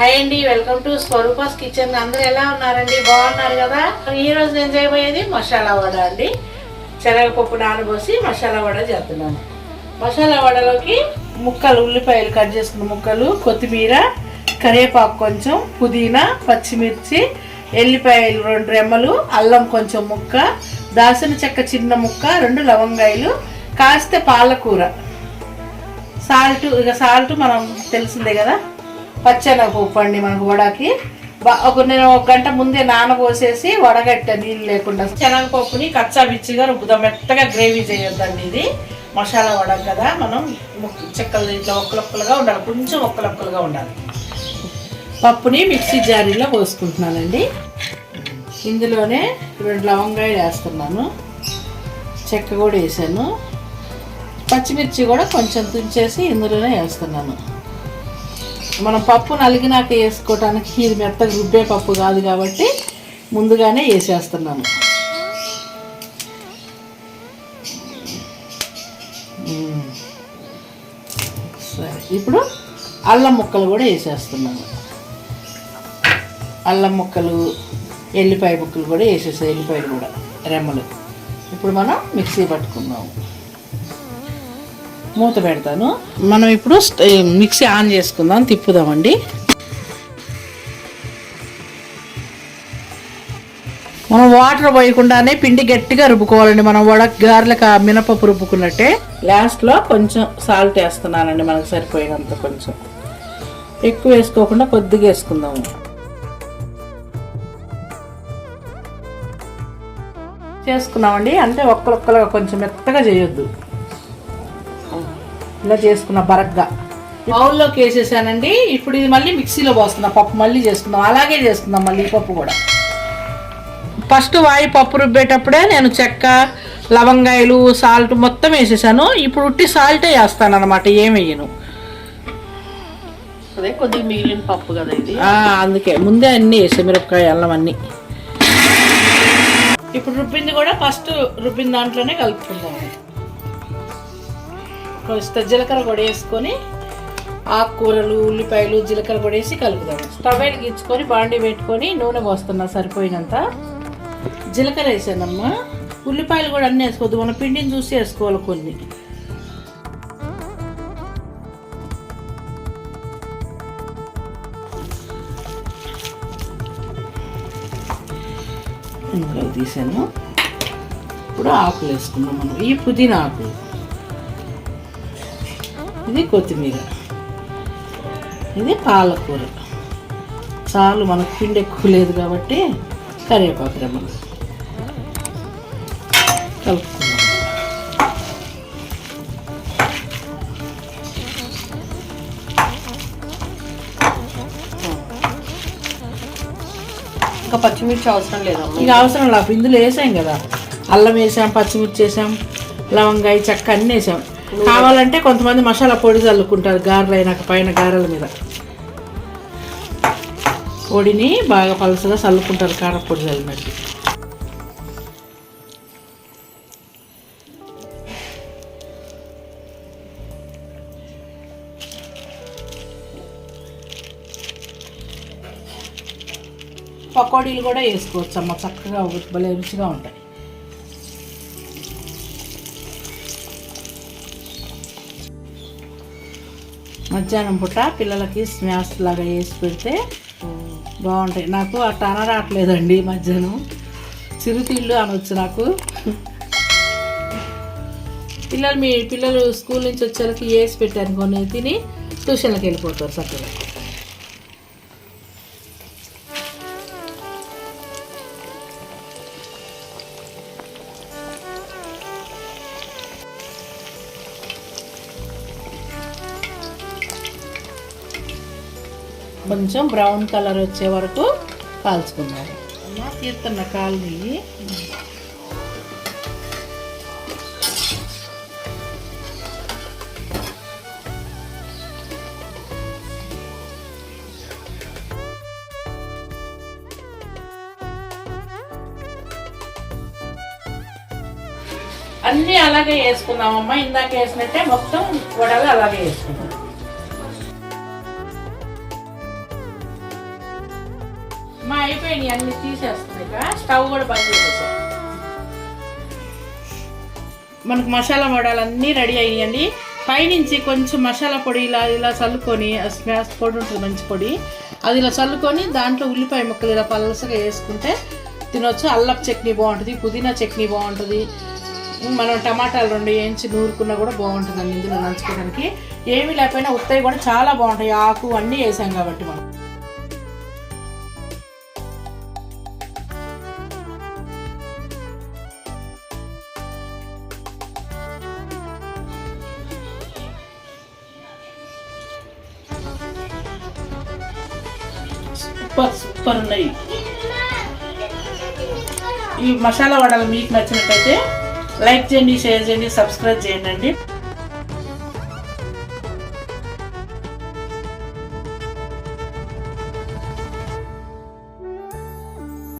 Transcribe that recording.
Welcome to Swarupa's kitchen. అందరూ ఎలా ఉన్నారండి? బాగున్నారు కదా? ఈ రోజు నేను చేయబోయేది మసాలా వడ అండి. శనగపప్పు నానబోసి మసాలా వడ చేస్తున్నాను. మసాలా వడలోకి ముక్కలు ఉల్లిపాయలు కట్ చేసుకున్న ముక్కలు కొత్తిమీర కరివేపాకు కొంచెం పుదీనా పచ్చిమిర్చి ఎల్లిపాయలు రెండు రెమ్మలు అల్లం కొంచెం ముక్క దాసిన చెక్క చిన్న ముక్క రెండు లవంగాయలు కాస్త పాలకూర. సాల్ట్ ఇక సాల్ట్ మనం తెలిసిందే కదా? పచ్చెనగపప్పు అండి మనకు వడకి. ఒక నేను ఒక గంట ముందే నానబోసేసి వడగట్ట నీళ్ళు లేకుండా. శనగపప్పుని కచ్చా బిచ్చిగా రుబ్బుదాం. మెత్తగా గ్రేవీ చేయొద్దండి ఇది. మసాలా వడ కదా మనం చెక్కల చెక్కలు ఇట్లా ఒక్కలొక్కలుగా ఉండాలి. కొంచెం ఒక్కలొక్కలుగా ఉండాలి. పప్పుని మిక్సీ జారీలో పోసుకుంటున్నానండి. ఇందులోనే రెండు లవంగాయలు వేస్తున్నాను. చెక్క కూడా వేసాను. పచ్చిమిర్చి కూడా కొంచెం తుంచేసి ఇందులోనే వేస్తున్నాను. మనం పప్పు నలిగినాక వేసుకోవటానికి ఇది మెత్తగా రుబ్బే పప్పు కాదు కాబట్టి ముందుగానే వేసేస్తున్నాను. సరే ఇప్పుడు అల్లం ముక్కలు కూడా వేసేస్తున్నాను. అల్లం ముక్కలు ఎల్లిపాయ ముక్కలు కూడా వేసేసాయి ఎల్లిపాయలు కూడా రెమ్మలు. ఇప్పుడు మనం మిక్సీ పట్టుకున్నాము మూత పెడతాను. మనం ఇప్పుడు మిక్సీ ఆన్ చేసుకుందాం తిప్పుదామండి. మనం వాటర్ పోయకుండానే పిండి గట్టిగా రుబ్బుకోవాలండి. మనం వడ గారెలకు ఆ మినపప్పు రుబ్బుకున్నట్టే. లాస్ట్లో కొంచెం సాల్ట్ వేస్తున్నానండి మనకు సరిపోయినంత కొంచెం. ఎక్కువ వేసుకోకుండా కొద్దిగా వేసుకుందాము. చేసుకున్నామండి. అంటే ఒక్కరొక్కలుగా కొంచెం మెత్తగా చేయొద్దు. ఇలా చేసుకున్న బరగ్గా. బౌల్లోకి వేసేసానండి. ఇప్పుడు ఇది మళ్ళీ మిక్సీలో పోస్తున్నా పప్పు మళ్ళీ చేసుకుందాం. అలాగే చేసుకుందాం మళ్ళీ పప్పు కూడా. ఫస్ట్ వాయి పప్పు రుబ్బేటప్పుడే నేను చెక్క లవంగాయలు సాల్ట్ మొత్తం వేసేసాను. ఇప్పుడు ఉట్టి సాల్టే వేస్తాను అనమాట ఏం వేయను. అదే కొద్దిగా మిగిలిన పప్పు కదా ఇది. అందుకే. ముందే అన్నీ వేసా మిరపకాయ అల్లం అన్నీ. ఇప్పుడు రుబ్బింది కూడా ఫస్ట్ రుబ్బిన దాంట్లోనే కలుపుకుందాం కొంచెం జీలకర్ర కూడా వేసుకొని ఆకుకూరలు ఉల్లిపాయలు జీలకర్ర కూడా వేసి కలుపుదాం. స్టవ్ వెలిగించుకొని బాండి పెట్టుకొని నూనె పోస్తున్నా సరిపోయినంత. జీలకర్ర వేసానమ్మా ఉల్లిపాయలు కూడా అన్నీ వేసుకోవద్దు మన పిండిని చూసి వేసుకోవాలి కొన్ని. ఇందులో తీసాను. ఇప్పుడు ఆకులు వేసుకున్నాం మనం. ఈ పుదీనా ఆకులు. ఇది కొత్తిమీర. ఇది పాలకూర. చాలు మనకు పిండి ఎక్కువ లేదు కాబట్టి కరివేపాకు రెమ్మలు. కలుపుకుందాం. ఇంకా పచ్చిమిర్చి అవసరం లేదమ్మా. ఇక అవసరం లేదు. ఇందులో వేసాం కదా. అల్లం వేసాం పచ్చిమిర్చి వేసాం లవంగాయ చెక్క అన్నీ వేసాం. కావాలంటే కొంతమంది మసాలా పొడి చల్లుకుంటారు గారెలు అయినాక పైన గారెల మీద. పొడిని బాగా పలుసగా చల్లుకుంటారు కారపొడి చల్లినట్టు. పకోడీలు కూడా వేసుకోవచ్చు అమ్మ చక్కగా భలే రుచిగా ఉంటాయి. మధ్యాహ్నం పూట పిల్లలకి స్నాక్స్ లాగా వేసి పెడితే బాగుంటాయి. నాకు అట్ట అనరాట్లేదండి మధ్యాహ్నం. చిరుతిళ్ళు అనొచ్చు నాకు. పిల్లలు మీ పిల్లలు స్కూల్ నుంచి వచ్చేసరికి వేసి పెట్టారు కొన్ని తిని ట్యూషన్లకు వెళ్ళిపోతారు చక్కగా. కొంచెం బ్రౌన్ కలర్ వచ్చే వరకు కాల్చుకున్నారు అలా తీరుతున్న కాల్ని. అన్నీ అలాగే వేసుకుందామమ్మా ఇందాక వేసినట్టే మొత్తం వడలు అలాగే వేసుకుందాం. అయిపోయినాయి అన్ని తీసేస్తుంది ఇక స్టవ్ కూడా బంద్ చేసేసాం. మనకు మసాలా వడాలన్నీ రెడీ అయ్యండి పైనుంచి కొంచెం మసాలా పొడి ఇలా ఇలా చల్లుకొని స్మాష్ పొడి ఉంటుంది మంచి పొడి. అది ఇలా చల్లుకొని దాంట్లో ఉల్లిపాయ ముక్కలు ఇలా పలసగా వేసుకుంటే తినొచ్చు. అల్లపు చట్నీ బాగుంటుంది పుదీనా చట్నీ బాగుంటుంది. మనం టమాటాలు రెండు వేయించి నూరుకున్నా కూడా బాగుంటుందండి ఇందులో నంచుకోవడానికి. ఏమీ లేకపోయినా ఉత్తవి కూడా చాలా బాగుంటాయి. ఆకు అన్నీ వేసాం కాబట్టి మనం. సూపర్ సూపర్ ఉన్నాయి ఈ మసాలా వడలు మీకు నచ్చినట్టయితే లైక్ చేయండి షేర్ చేయండి సబ్స్క్రైబ్ చేయండి అండి.